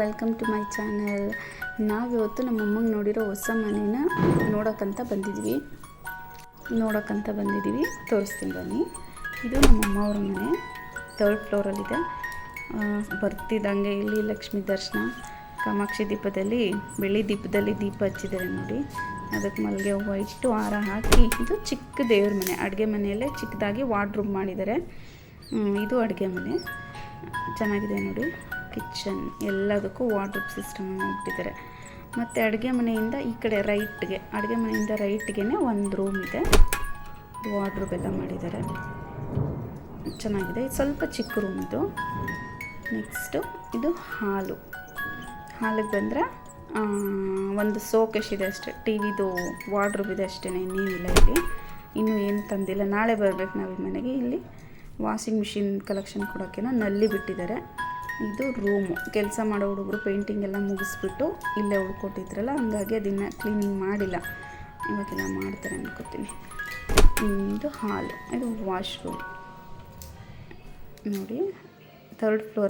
Welcome to my channel ನಾವಿವತ್ತು ನಮ್ಮ ಅಮ್ಮಂಗೆ ನೋಡಿರೋ ಹೊಸ ಮನೇನ ನೋಡೋಕ್ಕಂತ ಬಂದಿದ್ವಿ. ನೋಡೋಕ್ಕಂತ ಬಂದಿದ್ದೀವಿ ತೋರಿಸ್ತೀನಿ ಬನ್ನಿ. ಇದು ನಮ್ಮ ಅಮ್ಮ ಅವ್ರ ಮನೆ. ತರ್ಡ್ ಫ್ಲೋರಲ್ಲಿದೆ ಬರ್ತಿದ್ದಂಗೆ ಇಲ್ಲಿ ಲಕ್ಷ್ಮೀ ದರ್ಶನ. ಕಾಮಾಕ್ಷಿ ದೀಪದಲ್ಲಿ ಬೆಳ್ಳಿ ದೀಪದಲ್ಲಿ ದೀಪ ಹಚ್ಚಿದ್ದಾರೆ ನೋಡಿ. ಅದಕ್ಕೆ ಮಲ್ಲಿಗೆ ಹೂವು ಇಷ್ಟು ಹಾರ ಹಾಕಿ, ಇದು ಚಿಕ್ಕ ದೇವ್ರ ಮನೆ. ಅಡುಗೆ ಮನೆಯಲ್ಲೇ ಚಿಕ್ಕದಾಗಿ ವಾರ್ಡ್ರೂಮ್ ಮಾಡಿದ್ದಾರೆ. ಇದು ಅಡುಗೆ ಮನೆ. ಚೆನ್ನಾಗಿದೆ ನೋಡಿ. ಕಿಚನ್ ಎಲ್ಲದಕ್ಕೂ ವಾರ್ಡ್ರೋಬ್ ಸಿಸ್ಟಮ್ ಇಟ್ಟಿದ್ದಾರೆ. ಮತ್ತು ಅಡುಗೆ ಮನೆಯಿಂದ ಈ ಕಡೆ ರೈಟ್ಗೆ ಅಡುಗೆ ಮನೆಯಿಂದ ರೈಟ್ಗೆ ಒಂದು ರೂಮ್ ಇದೆ. ವಾರ್ಡ್ರೋಬ್ ಎಲ್ಲ ಮಾಡಿದ್ದಾರೆ. ಚೆನ್ನಾಗಿದೆ. ಇದು ಸ್ವಲ್ಪ ಚಿಕ್ಕ ರೂಮ್ ಇದು. ನೆಕ್ಸ್ಟು ಇದು ಹಾಲು. ಹಾಲಿಗೆ ಬಂದರೆ ಒಂದು ಸೋಕೇಶ್ ಇದೆ ಅಷ್ಟೇ. ಟಿ ವಿದು ವಾರ್ಡ್ರೋಬ್ ಇದೆ ಅಷ್ಟೇ ಇನ್ನೇನಿಲ್ಲ ಇಲ್ಲಿ. ಇನ್ನೂ ಏನು ತಂದಿಲ್ಲ. ನಾಳೆ ಬರಬೇಕು ನಾವು ಮನೆಗೆ. ಇಲ್ಲಿ ವಾಷಿಂಗ್ ಮಿಷಿನ್ ಕಲೆಕ್ಷನ್ ಕೊಡೋಕ್ಕೇನೋ ನಲ್ಲಿ ಬಿಟ್ಟಿದ್ದಾರೆ. ಇದು ರೂಮು. ಕೆಲಸ ಮಾಡೋ ಹುಡುಗರು ಪೇಂಟಿಂಗ್ ಎಲ್ಲ ಮುಗಿಸ್ಬಿಟ್ಟು ಇಲ್ಲೇ ಉಳ್ಕೊಟ್ಟಿದ್ರಲ್ಲ, ಹಂಗಾಗಿ ಅದನ್ನು ಕ್ಲೀನಿಂಗ್ ಮಾಡಿಲ್ಲ. ಇವಾಗೆಲ್ಲ ಮಾಡ್ತಾರೆ ಅನ್ಕೋತೀನಿ. ಇದು ಹಾಲು, ಇದು ವಾಶ್ರೂಮ್ ನೋಡಿ ಥರ್ಡ್ ಫ್ಲೋರ್